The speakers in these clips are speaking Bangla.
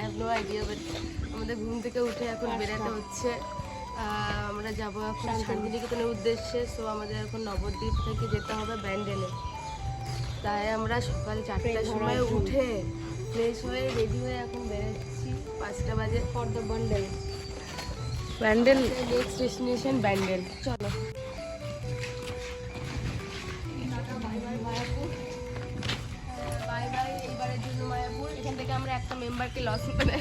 I have no idea but আমাদের ঘুম থেকে উঠে এখন বেরাতে হচ্ছে। আমরা যাব এখন শান্তিনিকেতনের উদ্দেশ্যে সো আমাদের এখন নবদ্বীপ থেকে যেতে হবে ব্যান্ডেলে। তাই আমরা সকাল চারটার সময় উঠে ফ্রেশ হয়ে রেডি হয়ে এখন বেরোচ্ছি। পাঁচটা বাজে। For the Bandel Bandel next destination Bandel. চলো। লস মানে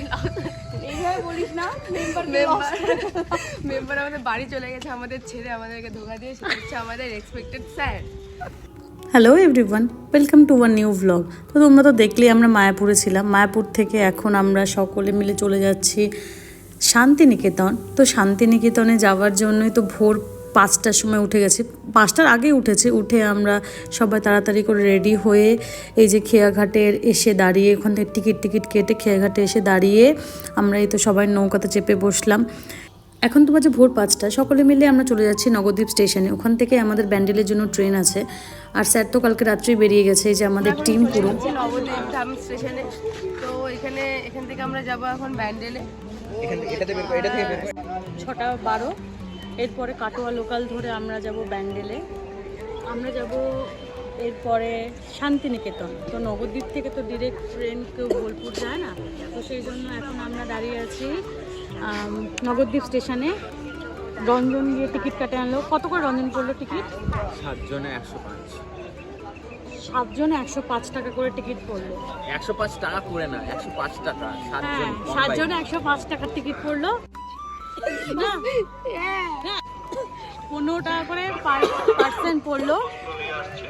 এইভাবে বলিস না মেম্বার মেম্বার মেম্বার আমাদের বাড়ি চলে গেছে আমাদের ছেড়ে আমাদেরকে ধোকা দিয়ে সেটা হচ্ছে আমাদের expected sir hello everyone welcome to one new vlog তো তোমরা তো দেখলেই আমরা মায়াপুরে ছিলাম। মায়াপুর থেকে এখন আমরা সকলে মিলে চলে যাচ্ছি শান্তিনিকেতন। তো শান্তিনিকেতনে যাওয়ার জন্যই তো ভোর পাঁচটার সময় উঠে গেছি। পাঁচটার আগে উঠেছে। উঠে আমরা সবাই তাড়াতাড়ি করে রেডি হয়ে এই যে খেয়াঘাটের এসে দাঁড়িয়ে ওখান থেকে টিকিট টিকিট কেটে খেয়াঘাটে এসে দাঁড়িয়ে আমরা এই তো সবাই নৌকাতে চেপে বসলাম। এখন তো বাজে ভোর পাঁচটা সকলে মিলে আমরা চলে যাচ্ছি নগদ্বীপ স্টেশনে। ওখান থেকে আমাদের ব্যান্ডেলের জন্য ট্রেন আছে। আর স্যার তো কালকে রাত্রেই বেরিয়ে গেছে। এই যে আমাদের টিম পুরো। নবদ্বীপ ধাম স্টেশনে। তো এখানে এখান থেকে আমরা যাব এখন ব্যান্ডেলে। ছটা বারো। এরপরে কাটোয়া লোকাল ধরে আমরা যাব ব্যান্ডেলে। আমরা যাব এরপরে শান্তিনিকেতন। তো নবদ্বীপ থেকে তো ডিরেক্ট ট্রেন কেউ বোলপুর যায় না? তো সেই জন্য এখন আমরা দাঁড়িয়ে আছি নবদ্বীপ স্টেশনে। রঞ্জন গিয়ে টিকিট কাটে আনলো। কত করে রঞ্জন করল টিকিট? সাতজনে একশো পাঁচ। সাতজনে একশো পাঁচ টাকা করে টিকিট পড়ল একশো পাঁচ টাকা করে না একশো পাঁচ টাকা হ্যাঁ সাতজনে একশো পাঁচ টাকার টিকিট পড়ল। পনেরো টাকা করে পার পার্সেন্ট পড়ল।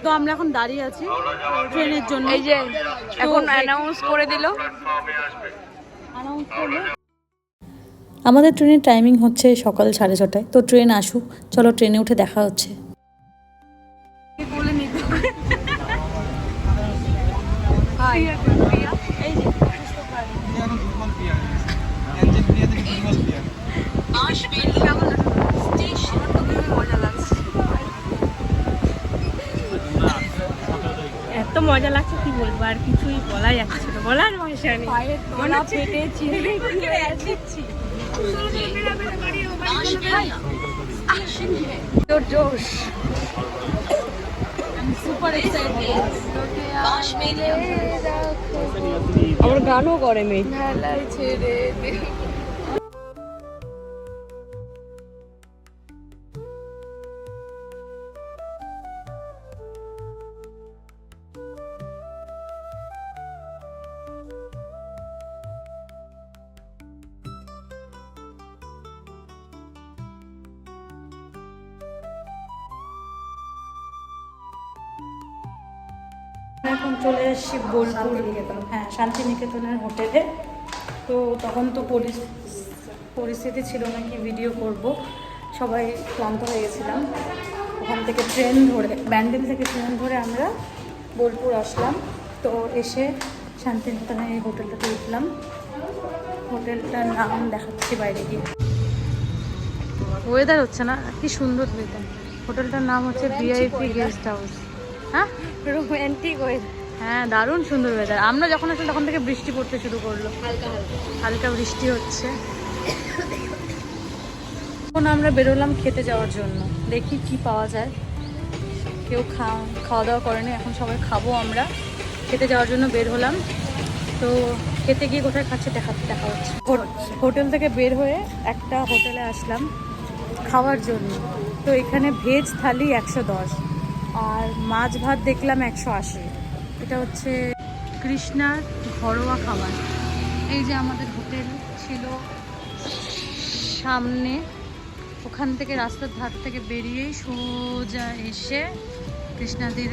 তো আমরা এখন দাঁড়িয়ে আছি ট্রেনের জন্য। এই যে এখন অ্যানাউন্স করে দিল। অ্যানাউন্স করল। আমাদের ট্রেনের টাইমিং হচ্ছে সকাল সাড়ে ছটায়। তো ট্রেন আসুক। চলো ট্রেনে উঠে দেখা হচ্ছে। মজা লাগছে কি বলব? আর কিছুই বলা যাচ্ছে না। বলার ভাষা নেই। দিচ্ছি জোশ। আমার গানও করে মেয়ে। ছেড়ে এখন চলে এসেছি বোলপুর হ্যাঁ শান্তিনিকেতনের হোটেলে। তো তখন তো পরিস্থিতি ছিল না কি ভিডিও করব। সবাই ক্লান্ত হয়ে গেছিলাম। ওখান থেকে ট্রেন ধরে ব্যান্ডেল থেকে ট্রেন ধরে আমরা বোলপুর আসলাম। তো এসে শান্তিনিকেতনের এই হোটেলটাতে উঠলাম। হোটেলটার নাম দেখাচ্ছি বাইরে গিয়ে। ওয়েদার হচ্ছে না কি সুন্দর ওয়েদার হোটেলটার নাম হচ্ছে ভিআইপি গেস্ট হাউস হ্যাঁ? রোমান্টিক হয়ে হ্যাঁ দারুণ সুন্দর ওয়েদার আমরা যখন আসলাম তখন থেকে বৃষ্টি পড়তে শুরু করল। হালকা বৃষ্টি হচ্ছে। এখন আমরা বেরোলাম খেতে যাওয়ার জন্য। দেখি কি পাওয়া যায়। কেউ খাওয়া খাওয়া দাওয়া করেনি এখন সবাই খাব আমরা। খেতে যাওয়ার জন্য বের হলাম। তো খেতে গিয়ে কোথায় খাচ্ছে দেখা দেখা হচ্ছে। হোটেল থেকে বের হয়ে একটা হোটেলে আসলাম খাওয়ার জন্য। তো এখানে ভেজ থালি একশো দশ। আর মাছ ভাত দেখলাম একশো আশি। এটা হচ্ছে কৃষ্ণার ঘরোয়া খাবার। এই যে আমাদের হোটেল ছিল সামনে ওখান থেকে রাস্তার ধার থেকে বেরিয়েই সোজা এসে কৃষ্ণাদির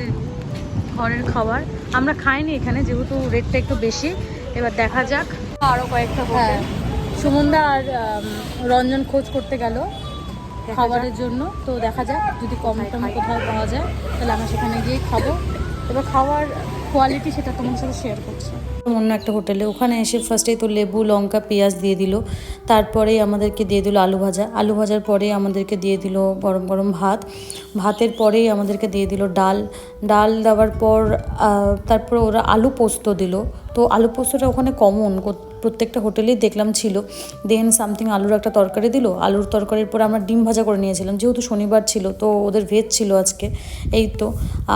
ঘরের খাবার। আমরা খাইনি এখানে যেহেতু রেটটা একটু বেশি। এবার দেখা যাক। আরও কয়েকটা হ্যাঁ। সুমনদা আর রঞ্জন খোঁজ করতে গেল। খাবারের জন্য। তো দেখা যাক যদি কম টম কোথাও পাওয়া যায় তাহলে আমরা সেখানে গিয়ে খাব। এবার খাওয়ার কোয়ালিটি সেটা তোমার সাথে শেয়ার করছি। অন্য একটা হোটেলে ওখানে এসে ফার্স্টেই তো লেবু লঙ্কা পেঁয়াজ দিয়ে দিল। তারপরেই আমাদেরকে দিয়ে দিল আলু ভাজা। আলু ভাজার পরেই আমাদেরকে দিয়ে দিল গরম গরম ভাত। ভাতের পরেই আমাদেরকে দিয়ে দিল ডাল। ডাল দেওয়ার পর তারপর ওরা আলু পোস্ত দিল। তো আলু পোস্তটা ওখানে কমন প্রত্যেকটা হোটেলেই দেখলাম ছিল। দেন সামথিং আলুর একটা তরকারি দিল। আলুর তরকারির পর আমরা ডিম ভাজা করে নিয়েছিলাম। যেহেতু শনিবার ছিল, তো ওদের ভেজ ছিল আজকে। এই তো।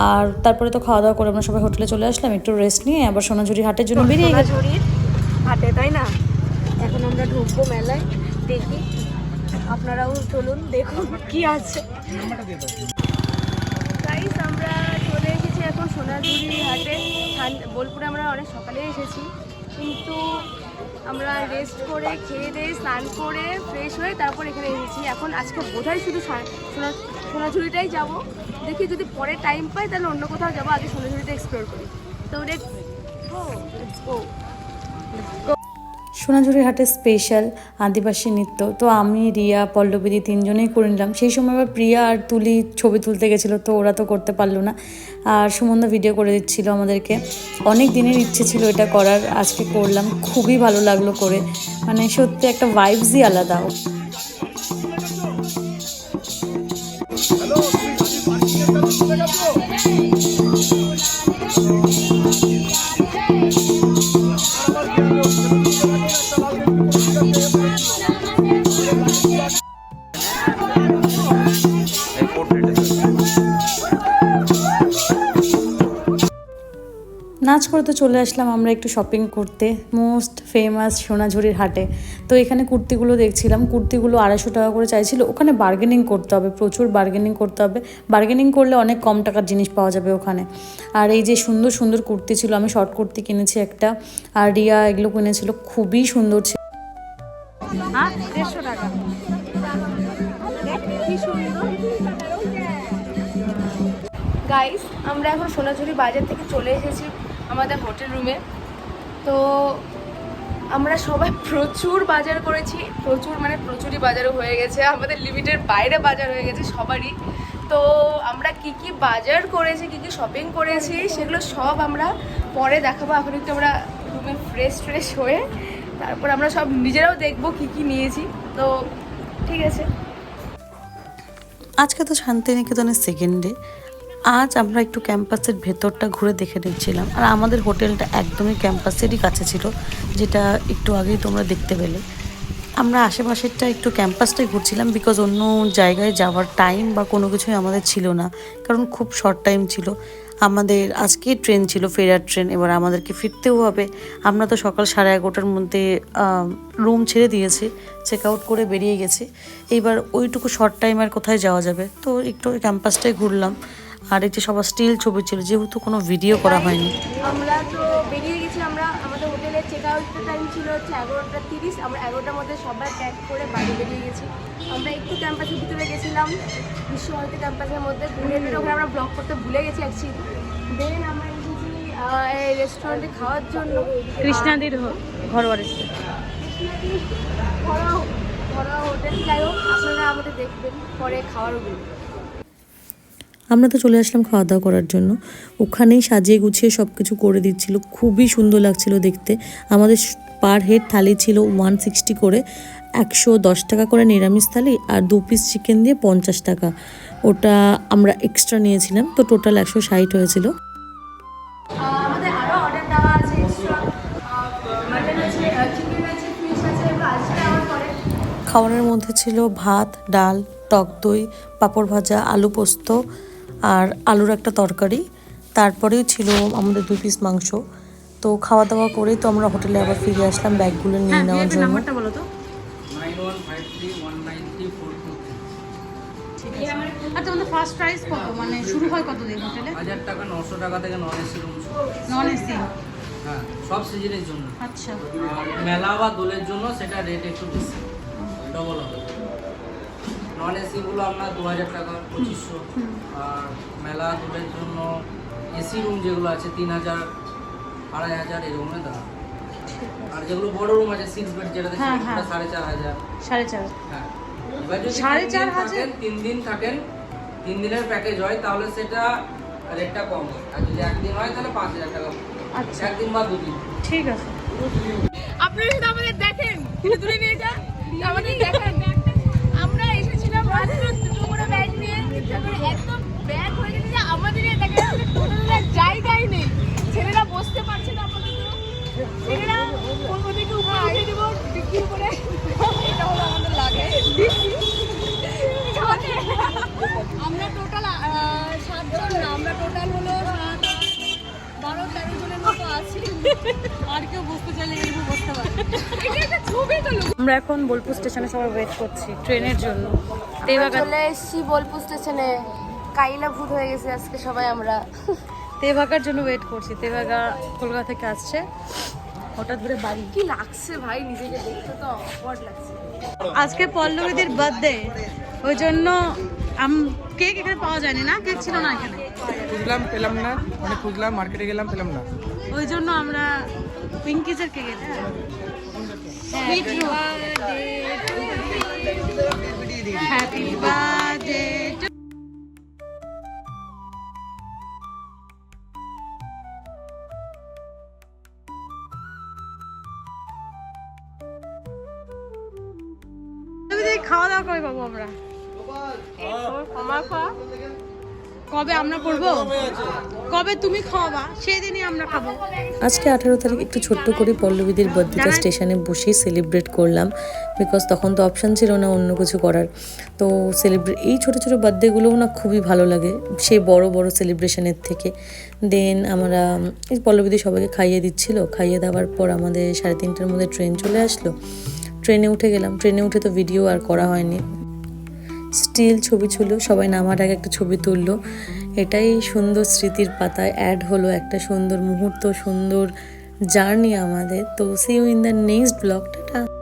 আর তারপরে তো খাওয়া দাওয়া করে আমরা সবাই হোটেলে চলে আসলাম। একটু রেস্ট নিয়ে আবার সোনাঝুরি হাটের জন্য বেরিয়ে সোনাঝুরির হাটে, তাই না? এখন আমরা ঢুকবো মেলায়। দেখি। আপনারাও চলুন, দেখুন কি আছে। আমরা চলে এসেছি এখন সোনাঝুরি হাটে। বোলপুরে আমরা অনেক সকালে এসেছি। কিন্তু আমরা রেস্ট করে, খেয়ে দিয়ে, স্নান করে ফ্রেশ হয়ে তারপর এখানে এসেছি। এখন আজকে বোধহয় শুধু সোনাঝুরিটাই যাব। দেখি যদি পরে টাইম পাই, তাহলে অন্য কোথাও যাব, আগে সোনাঝুরিটা এক্সপ্লোর করি। তো রেট গো গো সোনাঝুরি হাটে স্পেশাল আদিবাসী নৃত্য। তো আমি, রিয়া পল্লবীদি তিনজনেই করে নিলাম। সেই সময় আবার প্রিয়া আর তুলি ছবি তুলতে গেছিল, তো ওরা তো করতে পারল না। আর সুমন্দা ভিডিও করে দিচ্ছিল আমাদেরকে। অনেক দিনের ইচ্ছে ছিল এটা করার, আজকে করলাম। খুবই ভালো লাগল করে। মানে সত্যি একটা ভাইবসই আলাদা। নাচ করে তো চলে আসলাম আমরা একটু শপিং করতে মোস্ট ফেমাস সোনাঝুরির হাটে। তো এখানে কুর্তিগুলো দেখছিলাম, কুর্তিগুলো আড়াইশো টাকা করে চাইছিল। ওখানে বার্গেনিং করতে হবে, প্রচুর বার্গেনিং করতে হবে। বার্গেনিং করলে অনেক কম টাকার জিনিস পাওয়া যাবে ওখানে। আর এই যে সুন্দর সুন্দর কুর্তি ছিল, আমি শর্ট কুর্তি কিনেছি একটা, আর রিয়া এগুলো কিনেছিল, খুবই সুন্দর ছিল। হ্যাঁ গাইস আমরা এখন সোনাঝুরি বাজার থেকে চলে এসেছি। আমাদের হোটেল রুমে। তো আমরা সবাই প্রচুর বাজার করেছি, প্রচুর মানে প্রচুরই বাজারও হয়ে গেছে, আমাদের লিমিটের বাইরে বাজার হয়ে গেছে সবারই। তো আমরা কি কি বাজার করেছি, কি কি শপিং করেছি, সেগুলো সব আমরা পরে দেখাবো। এখন একটু আমরা রুমে ফ্রেশ ফ্রেশ হয়ে তারপর আমরা সব নিজেরাও দেখব কি কি নিয়েছি। তো ঠিক আছে। আজকে তো শান্তিনিকেতনের সেকেন্ড ডে আজ আমরা একটু ক্যাম্পাসের ভেতরটা ঘুরে দেখে নিচ্ছিলাম। আর আমাদের হোটেলটা একদমই ক্যাম্পাসেরই কাছে ছিল, যেটা একটু আগেই তোমরা দেখতে পেলে। আমরা আশেপাশেরটা একটু ক্যাম্পাসটাই ঘুরছিলাম বিকজ অন্য জায়গায় যাওয়ার টাইম বা কোনো কিছুই আমাদের ছিল না, কারণ খুব শর্ট টাইম ছিল। আমাদের আজকে ট্রেন ছিল, ফেরার ট্রেন এবার আমাদেরকে ফিরতেও হবে। আমরা তো সকাল সাড়ে এগারোটার মধ্যে রুম ছেড়ে দিয়েছি চেক আউট করে বেরিয়ে গেছি। এইবার ওইটুকু শর্ট টাইম আর কোথায় যাওয়া যাবে? তো একটু ক্যাম্পাসটাই ঘুরলাম। আর এই যে সবার স্টিল ছবি ছিল যেহেতু কোনো ভিডিও করা হয়নি। আমরা তো বেরিয়ে গেছি আমরা আমাদের হোটেলের চেক আউটের টাইম ছিল হচ্ছে এগারোটা তিরিশ আমরা এগারোটার মধ্যে সবাই প্যাক করে বাড়ি বেরিয়ে গেছি। আমরা একটু ক্যাম্পাসের ভিতরে গেছিলাম বিশ্বভারতী ক্যাম্পাসের মধ্যে ঘুরে ফিরে ওখানে আমরা ব্লগ করতে ভুলে গেছি অ্যাকচুয়ালি দেন আমরা এসেছি এই রেস্টুরেন্টে খাওয়ার জন্য। কৃষ্ণাদির ঘরোয়া রেস্টুরেন্ট ঘরোয়া ঘরোয়া হোটেল যাই হোক আপনারা আমাদের দেখবেন পরে খাওয়ার আমরা তো চলে আসলাম খাওয়া দাওয়া করার জন্য। ওখানেই সাজিয়ে গুছিয়ে সব কিছু করে দিচ্ছিল। খুবই সুন্দর লাগছিল দেখতে। আমাদের পার হেড থালি ছিল ওয়ান সিক্সটি করে। একশো দশ টাকা করে নিরামিষ থালি আর দু পিস চিকেন দিয়ে পঞ্চাশ টাকা। ওটা আমরা এক্সট্রা নিয়েছিলাম। তো টোটাল একশো ষাট হয়েছিল। খাবারের মধ্যে ছিল ভাত ডাল টক দই পাঁপড় ভাজা আলু পোস্ত আর আলুর একটা তরকারি। তারপরেই ছিল আমাদের দুই পিস মাংস। তো খাওয়া দাওয়া করেই তো আমরা হোটেলে আবার ফিরে আসলাম ব্যাগগুলো নিয়ে নেওয়ার জন্য। ফার্স্ট প্রাইস কত? মানে শুরু হয় কত দিন হোটেলে? হাজার টাকা থেকে non AC room non AC? হ্যাঁ সব সিজনের জন্য। আচ্ছা। মেলা বা দোলের জন্য সেটা রেট একটু বেশি। ডবল হবে। নন এসিগুলো আপনার দু হাজার টাকা পঁচিশশো। আর মেলা দোলের জন্য এসি রুম যেগুলো আছে তিন হাজার আড়াই হাজার এরকমের দাম আর যেগুলো বড় রুম আছে সিক্স বেড যেটা সাড়ে চার হাজার সাড়ে চার। হ্যাঁ। এবার যদি সাড়ে চার হাজার? থাকেন তিন দিন থাকেন তিন দিনের প্যাকেজ হয় তাহলে সেটা রেটটা কম হয়। আর যদি একদিন হয় তাহলে পাঁচ হাজার টাকা আচ্ছা। একদিন বা দুদিন। ঠিক আছে। আপনারা শুধু আমাদের দেখেন দূরে নিয়ে যা আমাদের দেখেন আমরা এসেছিলাম মাত্র দুটো করে ব্যাগ নিয়ে তারপরে একদম ব্যাগ হয়ে গেছে যে আমাদের দেখা যাচ্ছে টোটাল জায়গাই নেই ছেলেরা বসতে পারছে না আপাতত ছেলেরা কোন থেকে উপরে আমরা এখন বোলপুর স্টেশনে সবাই ওয়েট করছি ট্রেনের জন্য। আমরা চলে এসেছি বোলপুর স্টেশনে। কাইলা ভূত হয়ে গেছে আজকে সবাই আমরা। তেভাগার জন্য ওয়েট করছি। তেভাগা কলকাতা থেকে আসছে। ওটা ধরে বাড়ি। কি লাগছে ভাই? নিজেকে দেখতে তো অকওয়ার্ড লাগছে। আজকে পল্লবীদের বার্থডে ওই জন্য আম কেক এখানে পাওয়া যায়নি না? কেক ছিল না এখানে? খুঁজলাম পেলাম না। অনেক খুঁজলাম মার্কেটে গেলাম পেলাম না। ওই জন্য আমরা পিঙ্কিজের কেক এটা হ্যাপি বার্থডে খাওয়া দাওয়া কবে পাবো আমরা। কবে আমরা করব? কবে তুমি খাওয়াবা? সেদিনই আমরা খাব। আজকে আঠারো তারিখ একটু ছোট্ট করে পল্লবীদের বার্থডেটা স্টেশনে বসেই সেলিব্রেট করলাম বিকজ তখন তো অপশান ছিল না অন্য কিছু করার। তো সেলিব্রেট এই ছোটো ছোটো বার্থডেগুলোও না খুবই ভালো লাগে সেই বড় বড় সেলিব্রেশনের থেকে। দেন আমরা এই পল্লবীদি সবাইকে খাইয়ে দিচ্ছিল খাইয়ে দেওয়ার পর আমাদের সাড়ে তিনটার মধ্যে ট্রেন চলে আসলো। ট্রেনে উঠে গেলাম ট্রেনে উঠে তো ভিডিও আর করা হয়নি। স্টিল ছবি ছিল, সবাই নামার আগে একটা ছবি তুললো। এটাই সুন্দর স্মৃতির পাতায় অ্যাড হলো একটা সুন্দর মুহূর্ত, সুন্দর জার্নি আমাদের। তো see you in the next ব্লগটা